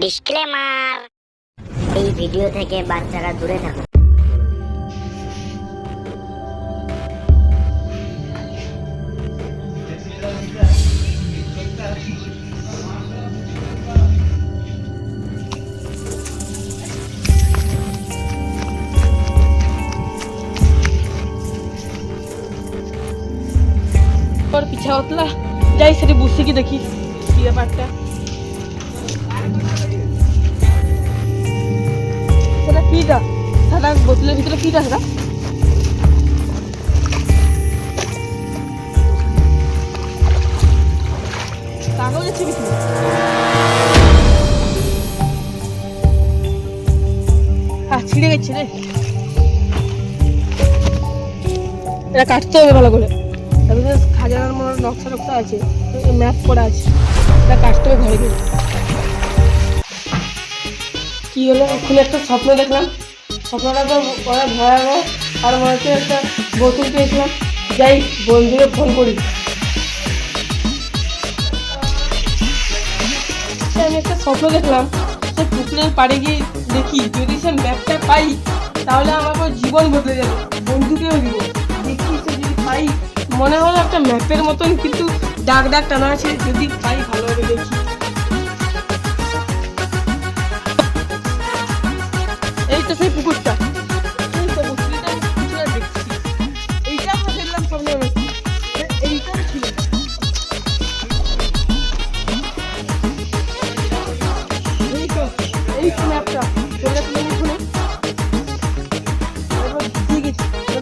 Disclaimer এই video থেকে বাচ্চারা দূরে থাকুন। পিছা হতলা যাই সেটি বসে কি দেখি কি ব্যাপারটা। কিটা? সাদা বোতলের ভিতরে কিটা সেটা? কাগজ কিছু হ্যাঁ গেছে রে। এটা কাটতে হবে ভালো করে। তারপরে খাজানার মনে নকশা টকশা আছে, ম্যাপ করা আছে। এটা কাটতে হবে ঘরে গিয়ে। কি হলো? এক্ষুনি একটা স্বপ্ন দেখলাম। স্বপ্নটা তো অনেক ভয়াবহ। আর মনে হচ্ছে একটা বোতল পেয়েছিলাম। যাই বন্ধুকে ফোন করি। সে আমি একটা স্বপ্ন দেখলাম। সে পুকুরের পাড়ে গিয়ে দেখি যদি সে ম্যাপটা পাই, তাহলে আমার জীবন বদলে যাবে। বন্ধুকেও দিব। দেখি সে যদি পাই, মনে হলো একটা ম্যাপের মতন কিন্তু ডাক ডাক টানা আছে। যদি পাই, ভালো ভালোভাবে দেখি।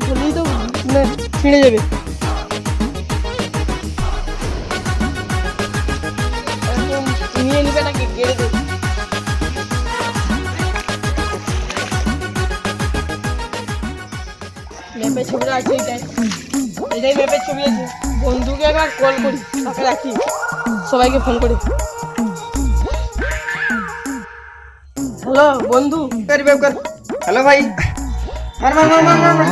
ধরলেই তো মানে ছিঁড়ে যাবে। আছে এটাই এটাই ভেবে ছবি আছে বন্ধুকে একবার কল করি তাকে রাখি সবাইকে ফোন করি হ্যালো বন্ধু করি বেব কর হ্যালো ভাই মার মার মার মার মার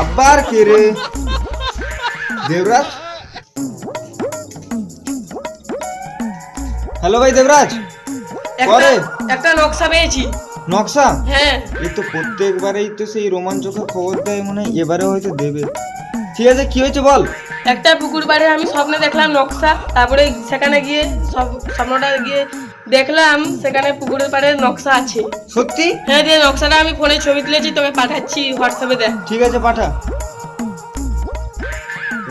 আবার কে রে দেবরাজ হ্যালো ভাই দেবরাজ একটা একটা নকশা পেয়েছি নকশা? হ্যাঁ। এই তো প্রত্যেকবারেই তো সেই রোমাঞ্চকর খবর দেয় মনে হয় এবারে হয়তো দেবে। ঠিক আছে কি হয়েছে বল? একটা পুকুর পাড়ে আমি স্বপ্নে দেখলাম নকশা তারপরে সেখানে গিয়ে সব স্বপ্নটা গিয়ে দেখলাম সেখানে পুকুরের পাড়ে নকশা আছে। সত্যি? হ্যাঁ দিয়ে নকশাটা আমি ফোনে ছবি তুলেছি তোকে পাঠাচ্ছি হোয়াটসঅ্যাপে দেখ। ঠিক আছে পাঠা।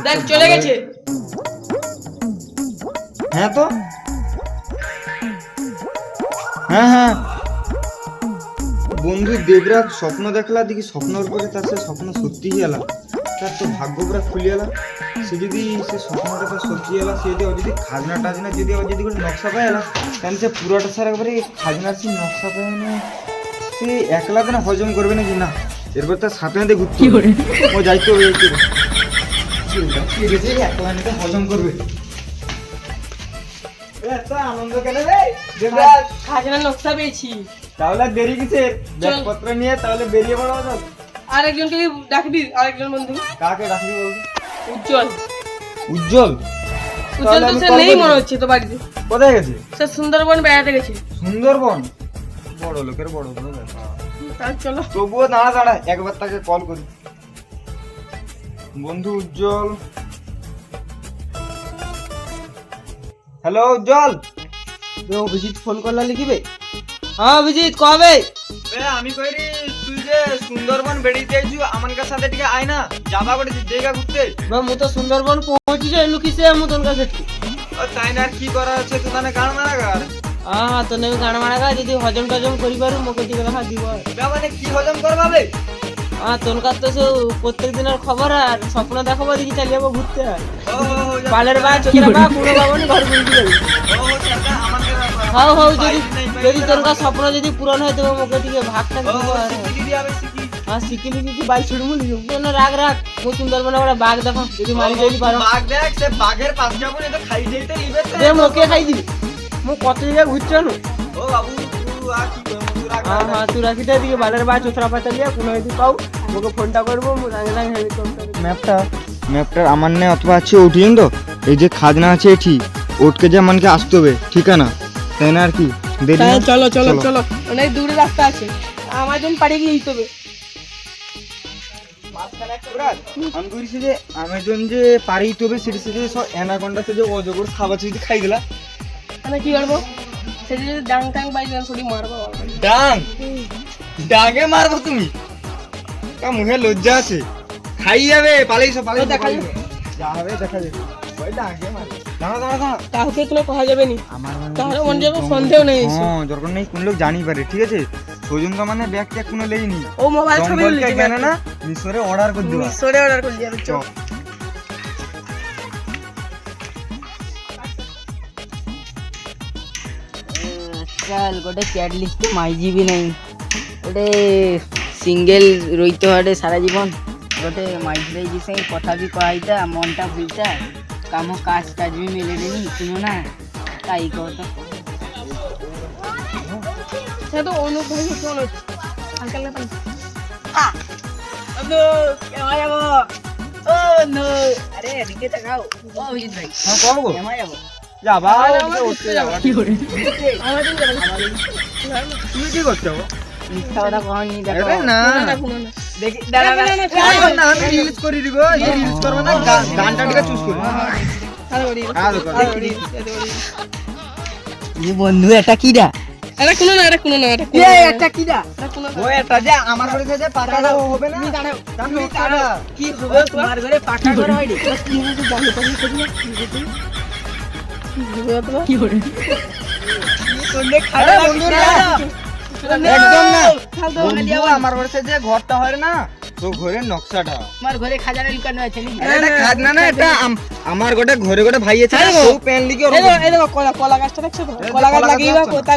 দেখ চলে গেছে। হ্যাঁ তো? হ্যাঁ হ্যাঁ। বন্ধু দেবরাজ স্বপ্ন দেখলা দেখি স্বপ্নর পরে তার সে স্বপ্ন সত্যি এলা তার তো ভাগ্য পুরা খুলি এলা সে যদি সে স্বপ্নটা তো সত্যি এলা সে যদি ও যদি খাজনা টাজনা যদি ও যদি করে নকশা পায় এলা তাহলে সে পুরোটা স্যার একবারে খাজনার সে নকশা পায় না। সে একলা দিনে হজম করবে না নাকি না? এরপর তার সাথে সাথে ঘুরতে হবে। ও যাইতে হবে যাইতে হবে। কি একলা নিতে হজম করবে। আনন্দ কেন রে? খাজনা নকশা পেয়েছি। তাহলে দেরি কিসের? ব্যাগপত্র নিয়ে তাহলে বেরিয়ে পড়া যাক আরেকজনকে কি ডাকবি? আরেকজন বন্ধু। কাকে ডাকবি উজ্জ্বল। উজ্জ্বল? উজ্জ্বল তো সে নেই মনে হচ্ছে তো বাড়িতে। কোথায় গেছে? সে সুন্দরবন বেড়াতে গেছে। সুন্দরবন? বড় লোকের বড় বড় ব্যাপার তাহলে চলো। তবুও দাঁড়া দাঁড়া একবার তাকে কল করি। বন্ধু উজ্জ্বল। হ্যালো উজ্জ্বল। অভিজিৎ ফোন করলা লিখিবে? হ্যাঁ অভিজিৎ কবে? আমি কইরি তুই যে সুন্দরবন বেড়িতে আইছু আমার সাথে টিকে আয় না যাবা করে জায়গা ঘুরতে। বা মু তো সুন্দরবন পৌঁছি যাইলু কিসে মু তোর কাছে ও তাই না কি করা আছে তো তানে গান মারা গার হ্যাঁ হ্যাঁ তো নেবে গান মারা গা যদি হজম টজম করি পারু মোকে টিকে রাখা দিব। মানে কি হজম করবা বে? তোর কাছ তো সব প্রত্যেক দিনের খবর আর স্বপ্ন দেখাবো দেখি চালিয়ে যাব ঘুরতে ও পালের বা চোখের বা কোনো পাবনি ঘর বলতে যাবি ও হাও হাও যদি যদি তোর কাছে স্বপ্ন যদি পূরণ হয় তবে মোকে দিকে ভাগটা ও দিব হো আর শিখি দিদি আবে হ্যাঁ শিখিলি কি বাইক ছুড়মু লিখু জন্য রাগ রাগ। মু সুন্দরবনে ওরা বাঘ দেখো যদি মারি যাইলি পারো। বাঘ দেখ সে বাঘের পাশ যাব তো খাই যাইতে তো। দে মোকে খাই দিবি। মু কত জায়গায় ঘুরছো ও বাবু আর কি করব তুই রাখ তুই রাখি দে দিকে বালের বা চোখরা পাতা লিয়া কোনো যদি পাও মোকে ফোনটা করব মু সাঙ্গে সাঙ্গে হেলিকপ্টার ম্যাপটা ম্যাপটার আমার নেই অথবা আছে তো? এই যে খাজনা আছে এটি ওটকে যে আমাকে আসতে হবে ঠিকানা তাই না আর কি? দেরি চলো চলো চলো অনেক দূরে রাস্তা আছে। আমাজন পাড়ে গিয়ে হবে। আমি কইছি যে আমাজন যে পারি তবে সেটা সে যে সব অ্যানাকন্ডা সে যে অজগর খাবার যদি খাই দিলা। মানে কি করব? সেটা যদি ডাং টাং পাই দেন সরি মারবো ডাং? ডাঙে মারবো তুমি? তা মুখে লজ্জা আছে। খাই যাবে পালাই সব পালাই দেখা যাবে। যাবে দেখা যাবে কাউকে কোনো কথা যাবে নি? তাহলে মনে যাবে সন্দেহ নেই হ্যাঁ দরকার নেই কোন লোক জানি পারে ঠিক আছে? সজন্ত মানে ব্যাগ ট্যাগ কোনো লেইনি। ও মোবাইল ছবি জঙ্গলকে না মিশরে অর্ডার করে দিবা মিশরে অর্ডার করে চ ଆଜକାଲ ଗୋଟେ ଚ୍ୟାଟ୍ ଲିଷ୍ଟ ମାଇଯିବି ନାହିଁ ଗୋଟେ ସିଙ୍ଗେଲ ରହିତ ହଟେ ସାରା ଜୀବନ ଗୋଟେ ମାଇଥିଲେ ଯେ ସେ କଥା ବି କହାଇତା ମନଟା ଭୁଲତା କାମ କାଜ କାଜ ବି ମିଳିଲେନି শুনো না তাই কথা সে তো অনুপ ভাই ফোন হচ্ছে হালকা হালকা পানি। বন্ধু কেমন যাবো ও বন্ধু আরে এদিকে তাকাও ও অভিজিৎ ভাই হ্যাঁ করবো কেমন যাবো যাবা। তুমি কি করছ? করে করো। বন্ধু এটা কিরা এটা কোনো না এটা কোনো না এটা কোনো এ না এটা এটা কোনো ও এটা যে আমার ঘরে যে পাকাটা ও হবে না? দাঁড়াও। কি হবে তোমার ঘরে পাকা ঘর হয় রে কি করে বন্ধু না আমার ঘরটা হয় না ঘরের নকশাটা তোমার ঘরে খাজানা আছে আমার গোটে ঘরে গোটে ভাই কলা গাছটা দেখছ কলা গাছ লাগিয়ে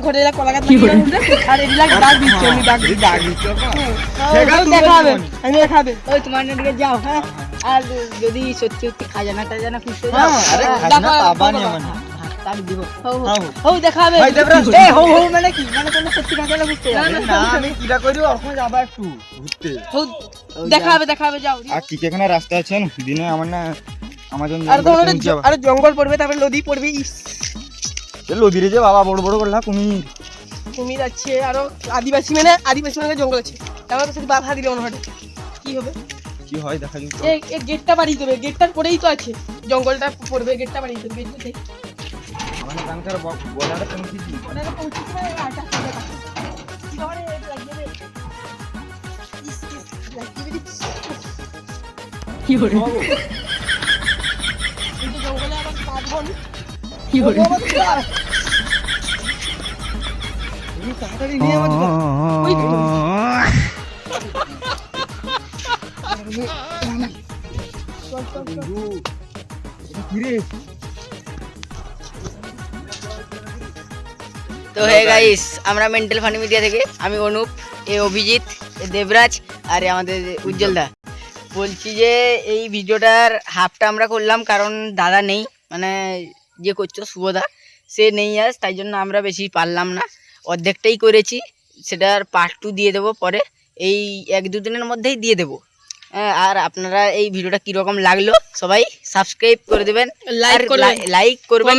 ঘরে কলা গাছ দেখাবে ওই তোমার দিকে যাও হ্যাঁ আর যদি সত্যি সত্যি খাজানা টাজানা দেখো। আমার দিব। হও হ্যাঁ, হও। দেখাবে ভাই দেবরাজ, এ হো হো মানে কি? মানে কোনো সত্যি খাজানা খুঁজতে যাবে? না, না আমি কিরা করি ওরকম যাবা একটু ঘুরতে। হও দেখাবে দেখাবে যাও। আর কি এখানে রাস্তা আছে? দিনে আমার না আমাজন আরে জঙ্গল পড়বে তারপরে নদী পড়বে ইস। লদিরে যে বাবা বড় বড় করলা কুমির। কুমির আছে আরও আদিবাসী মানে আদিবাসী মানে জঙ্গল আছে। তারপরে সাথে বাধা দিলে মনে হয়। কি হবে? কি হয় দেখা তো। এই গেটটা বাড়িয়ে দেবে গেটটার পরেই তো আছে। জঙ্গলটা পড়বে গেটটা বাড়িয়ে দেবে গেটটা আমার কানকার বলাটা পৌঁছেছি আটা কি ধরে লাগিয়ে দে ইস ইস লাগিয়ে দে কি হরে কিন্তু জঙ্গলে আবার কাঠবন কি হরে তুমি তাড়াতাড়ি নিয়ে আমার ওই চল চল চল বন্ধু, তো হে গাইস আমরা মেন্টাল ফানি মিডিয়া থেকে আমি অনুপ এ অভিজিৎ এ দেবরাজ আর এ আমাদের উজ্জ্বল দা। বলছি যে এই ভিডিওটার হাফটা আমরা করলাম কারণ দাদা নেই মানে যে করছ শুভদা সে নেই আজ তাই জন্য আমরা বেশি পারলাম না। অর্ধেকটাই করেছি সেটার পার্ট টু দিয়ে দেবো পরে এই এক দুদিনের মধ্যেই দিয়ে দেবো। হ্যাঁ, আর আপনারা এই ভিডিওটা কীরকম লাগল সবাই সাবস্ক্রাইব করে দেবেন করবেন। লাইক করবেন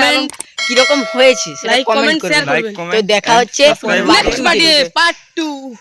কীরকম হয়েছে সেটা কমেন্ট কমেন্ট শেয়ার করবেন। করবেন। তো দেখা হচ্ছে নেক্সট পার্ট 2